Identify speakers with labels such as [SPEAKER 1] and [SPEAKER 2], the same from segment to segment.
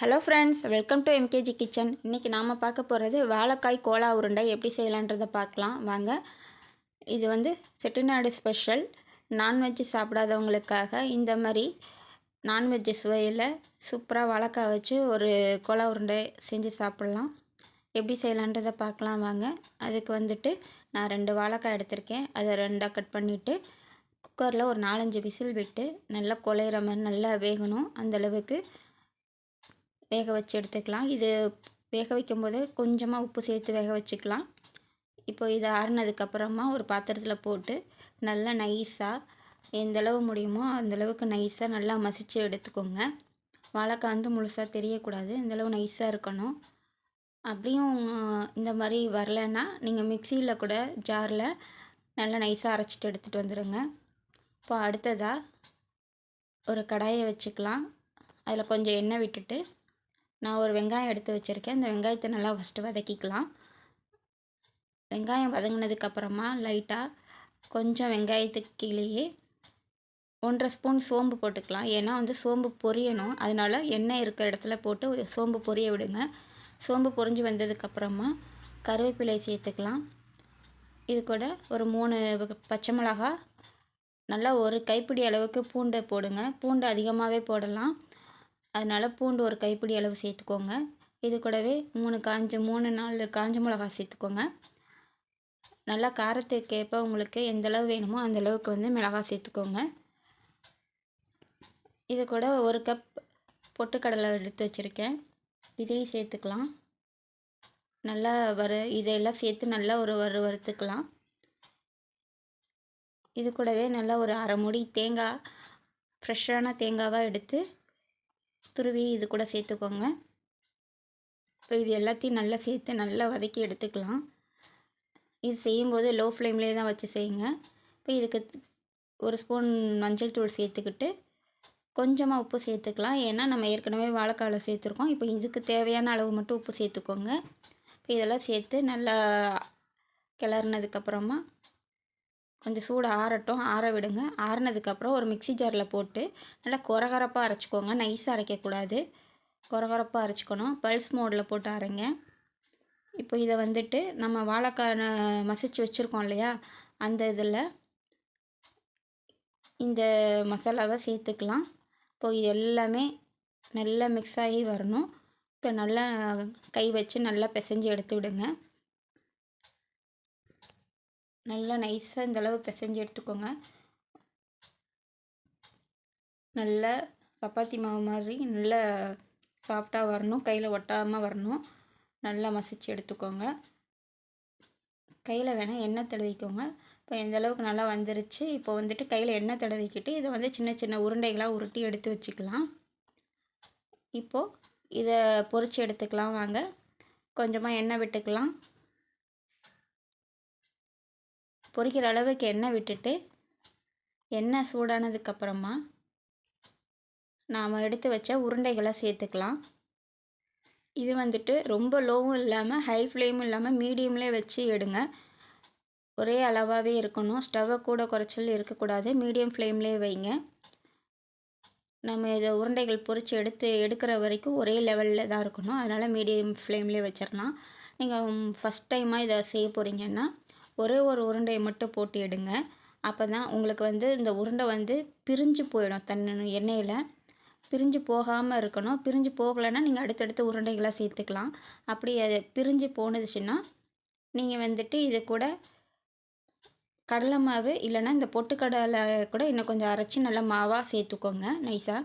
[SPEAKER 1] Hello friends welcome to MKG kitchen இன்றைக்கி நாம் பார்க்க போகிறது வாழைக்காய் கோலா உருண்டை எப்படி செய்யலான்றதை பார்க்கலாம். வாங்க. இது வந்து செட்டிநாடு ஸ்பெஷல் நான்வெஜ் சாப்பிடாதவங்களுக்காக இந்த மாதிரி நான்வெஜ் சுவையில் சூப்பராக வாழைக்காய் வச்சு ஒரு கோலா உருண்டை செஞ்சு சாப்பிட்லாம். எப்படி செய்யலான்றதை பார்க்கலாம் வாங்க. அதுக்கு வந்துட்டு நான் ரெண்டு வாழைக்காய் எடுத்திருக்கேன். அதை ரெண்டாக கட் பண்ணிவிட்டு குக்கரில் ஒரு நாலஞ்சு விசில் விட்டு நல்லா குழையிற மாதிரி நல்லா வேகணும். அந்தளவுக்கு வேக வச்சு எடுத்துக்கலாம். இது வேக வைக்கும் போது கொஞ்சமாக உப்பு சேர்த்து வேக வச்சுக்கலாம். இப்போ இது ஆறுனதுக்கப்புறமா ஒரு பாத்திரத்தில் போட்டு நல்லா நைஸாக எந்தளவு முடியுமோ அந்தளவுக்கு நைஸாக நல்லா மசித்து எடுத்துக்கோங்க. வாழைக்காய் வந்து முழுசாக தெரியக்கூடாது. இந்தளவு நைஸாக இருக்கணும். அப்படியும் இந்த மாதிரி வரலைன்னா நீங்கள் மிக்சியில் கூட ஜாரில் நல்லா நைஸாக அரைச்சிட்டு எடுத்துகிட்டு வந்துடுங்க இப்போ அடுத்ததாக ஒரு கடாயை வச்சுக்கலாம். அதில் கொஞ்சம் எண்ணெய் விட்டுட்டு நான் ஒரு வெங்காயம் எடுத்து வச்சுருக்கேன். இந்த வெங்காயத்தை நல்லா ஃபஸ்ட்டு வதக்கிக்கலாம். வெங்காயம் வதங்கினதுக்கப்புறமா லைட்டாக கொஞ்சம் வெங்காயத்துக்கு கீழேயே ஒன்றரை ஸ்பூன் சோம்பு போட்டுக்கலாம். ஏன்னா வந்து சோம்பு பொரியணும். அதனால் எண்ணெய் இருக்கிற இடத்துல போட்டு சோம்பு பொரிய விடுங்க. சோம்பு பொரிஞ்சு வந்ததுக்கப்புறமா கருவேப்பிலை சேர்த்துக்கலாம். இது கூட ஒரு மூணு பச்சை மிளகா நல்லா ஒரு கைப்பிடி அளவுக்கு பூண்டை போடுங்க. பூண்டு அதிகமாகவே போடலாம். அதனால் பூண்டு ஒரு கைப்பிடி அளவு சேர்த்துக்கோங்க. இது கூடவே மூணு காஞ்ச மூணு நாலு காஞ்ச மிளகா சேர்த்துக்கோங்க. நல்லா காரத்துக்கேற்ப உங்களுக்கு எந்த அளவு வேணுமோ அந்த அளவுக்கு வந்து மிளகா சேர்த்துக்கோங்க. இது கூட ஒரு கப் பொட்டுக்கடலை எடுத்து வச்சுருக்கேன். இதையும் சேர்த்துக்கலாம். நல்லா வறு இதையெல்லாம் சேர்த்து நல்லா ஒரு வறு வறுத்துக்கலாம். இது கூடவே நல்லா ஒரு அரை மூடி தேங்காய் ஃப்ரெஷ்ஷான தேங்காவாக எடுத்து துருவி இது கூட சேர்த்துக்கோங்க. இப்போ இது எல்லாத்தையும் நல்லா சேர்த்து நல்லா வதக்கி எடுத்துக்கலாம். இது செய்யும்போது லோ ஃப்ளேம்லேயே தான் வச்சு செய்யுங்க. இப்போ இதுக்கு ஒரு ஸ்பூன் மஞ்சள் தூள் சேர்த்துக்கிட்டு கொஞ்சமாக உப்பு சேர்த்துக்கலாம். ஏன்னா நம்ம ஏற்கனவே வாழைக்காயில் சேர்த்துருக்கோம். இப்போ இதுக்கு தேவையான அளவு மட்டும் உப்பு சேர்த்துக்கோங்க. இப்போ இதெல்லாம் சேர்த்து நல்லா கிளறினதுக்கப்புறமா கொஞ்சம் சூடு ஆறட்டும் ஆற விடுங்க. ஆறினதுக்கப்புறம் ஒரு மிக்சி ஜாரில் போட்டு நல்லா குறகரப்பாக அரைச்சிக்கோங்க. நைஸாக அரைக்கக்கூடாது. குறகரப்பாக அரைச்சிக்கணும். பல்ஸ் மோடில் போட்டு அரைங்க. இப்போ இதை வந்துட்டு நம்ம வாழைக்காய் மசிச்சு வச்சுருக்கோம் இல்லையா? அந்த இதில் இந்த மசாலாவை சேர்த்துக்கலாம். இப்போ இது எல்லாமே நல்லா மிக்ஸ் ஆகி வரணும். இப்போ நல்லா கை வச்சு நல்லா பிசைஞ்சு எடுத்து விடுங்க. நல்லா நைஸாக இந்தளவு பிசைஞ்சு எடுத்துக்கோங்க. நல்லா சப்பாத்தி மாவு மாதிரி நல்லா சாஃப்டாக வரணும். கையில் ஒட்டாமல் வரணும். நல்லா மசிச்சு எடுத்துக்கோங்க. கையில் வேணால் எண்ணெய் தடவிக்கோங்க. இப்போ எந்த அளவுக்கு நல்லா வந்துருச்சு. இப்போ வந்துட்டு கையில் எண்ணெய் தடவிக்கிட்டு இதை வந்து சின்ன சின்ன உருண்டைகளாக உருட்டி எடுத்து வச்சுக்கலாம். இப்போது இதை பொறிச்சு எடுத்துக்கலாம் வாங்க. கொஞ்சமாக எண்ணெய் விட்டுக்கலாம். பொரிக்கிற அளவுக்கு எண்ணெய் விட்டுட்டு எண்ணெய் சூடானதுக்கப்புறமா நாம் எடுத்து வச்ச உருண்டைகளை சேர்த்துக்கலாம். இது வந்துட்டு ரொம்ப லோவும் இல்லாமல் ஹை ஃப்ளேமும் இல்லாமல் மீடியம்லேயே வச்சு எடுங்க. ஒரே அளவாகவே இருக்கணும். ஸ்டவ்வை கூட குறைச்சல் இருக்கக்கூடாது. மீடியம் ஃப்ளேம்லேயே வைங்க. நம்ம இதை உருண்டைகள் பொறிச்சு எடுத்து எடுக்கிற வரைக்கும் ஒரே லெவலில் தான் இருக்கணும். அதனால் மீடியம் ஃப்ளேம்லேயே வச்சிடலாம். நீங்கள் ஃபஸ்ட் டைமாக இதை செய்ய போகிறீங்கன்னா ஒரே ஒரு உருண்டையை மட்டும் போட்டு எடுங்க. அப்போ தான் உங்களுக்கு வந்து இந்த உருண்டை வந்து பிரிஞ்சு போயிடும் தன் எண்ணெயில். பிரிஞ்சு போகாமல் இருக்கணும். பிரிஞ்சு போகலைன்னா நீங்கள் அடுத்தடுத்து உருண்டைகளாக சேர்த்துக்கலாம். அப்படி அது பிரிஞ்சு போனதுச்சுன்னா நீங்கள் வந்துட்டு இது கூட கடலை மாவு இல்லைன்னா இந்த பொட்டுக்கடலை கூட இன்னும் கொஞ்சம் அரைச்சி நல்லா மாவாக சேர்த்துக்கோங்க நைஸாக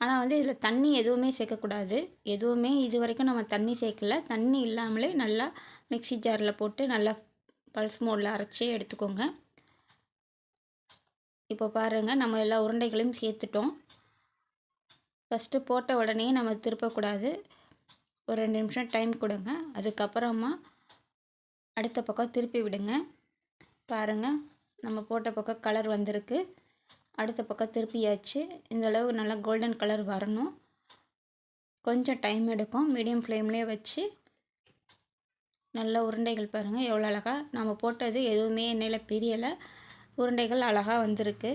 [SPEAKER 1] ஆனால் வந்து இதில் தண்ணி எதுவுமே சேர்க்கக்கூடாது. எதுவுமே இது வரைக்கும் நம்ம தண்ணி சேர்க்கல. தண்ணி இல்லாமலே நல்லா மிக்சி ஜாரில் போட்டு நல்லா பல்ஸ் மோடில் அரைச்சி எடுத்துக்கோங்க. இப்போ பாருங்கள் நம்ம எல்லா உருண்டைகளையும் சேர்த்துட்டோம். ஃபஸ்ட்டு போட்ட உடனே நம்ம திருப்பக்கூடாது. ஒரு ரெண்டு நிமிஷம் டைம் கொடுங்க. அதுக்கப்புறமா அடுத்த பக்கம் திருப்பி விடுங்க. பாருங்கள் நம்ம போட்ட பக்கம் கலர் வந்திருக்கு. அடுத்த பக்கம் திருப்பியாச்சு. இந்தளவு நல்லா கோல்டன் கலர் வரணும். கொஞ்சம் டைம் எடுக்கும். மீடியம் ஃப்ளேம்லேயே வச்சு நல்ல உருண்டைகள் பாருங்கள் எவ்வளோ அழகாக நம்ம போட்டது எதுவுமே எண்ணெயில் பிரியலை. உருண்டைகள் அழகாக வந்திருக்கு.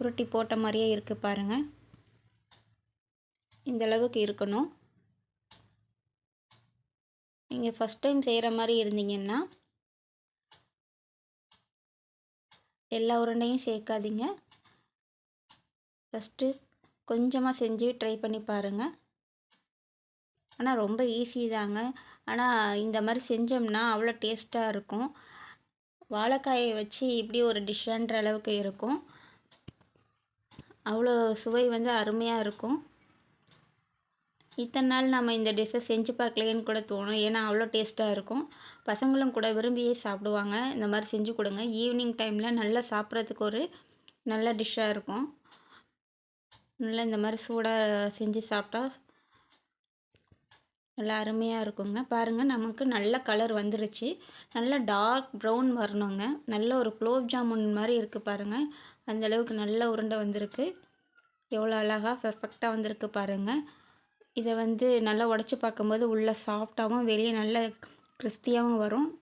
[SPEAKER 1] உருட்டி போட்ட மாதிரியே இருக்குது பாருங்கள் இந்தளவுக்கு இருக்கணும். நீங்கள் ஃபஸ்ட் டைம் செய்கிற மாதிரி இருந்தீங்கன்னா எல்லா உருண்டையும் சேர்க்காதீங்க. ஃபஸ்ட்டு கொஞ்சமாக செஞ்சு ட்ரை பண்ணி பாருங்கள் ஆனால் ரொம்ப ஈஸி தாங்க. ஆனால் இந்த மாதிரி செஞ்சோம்னா அவ்வளோ டேஸ்ட்டாக இருக்கும். வாழைக்காயை வச்சு இப்படி ஒரு டிஷ்ஷான்ற அளவுக்கு இருக்கும். அவ்வளோ சுவை வந்து அருமையாக இருக்கும். இத்தனை நாள் நம்ம இந்த டிஷ்ஷை செஞ்சு பார்க்கலையேன்னு கூட தோணும். ஏன்னா அவ்வளோ டேஸ்ட்டாக இருக்கும். பசங்களும் கூட விரும்பியே சாப்பிடுவாங்க. இந்த மாதிரி செஞ்சு கொடுங்க. ஈவினிங் டைமில் நல்லா சாப்பிட்றதுக்கு ஒரு நல்ல டிஷ்ஷாக இருக்கும். நல்லா இந்த மாதிரி சூடாக செஞ்சு சாப்பிட்டா நல்லா அருமையாக இருக்குங்க. பாருங்கள் நமக்கு நல்ல கலர் வந்துருச்சு. நல்லா டார்க் ப்ரௌன் வரணுங்க. நல்ல ஒரு குலோப் ஜாமுன் மாதிரி இருக்குது பாருங்கள் அந்தளவுக்கு நல்ல உருண்டை வந்திருக்கு. எவ்வளோ அழகாக பெர்ஃபெக்டாக வந்திருக்கு பாருங்கள் இதை வந்து நல்லா உடச்சி பார்க்கும்போது உள்ளே சாஃப்டாகவும் வெளியே நல்ல கிறிஸ்பியாகவும் வரும்.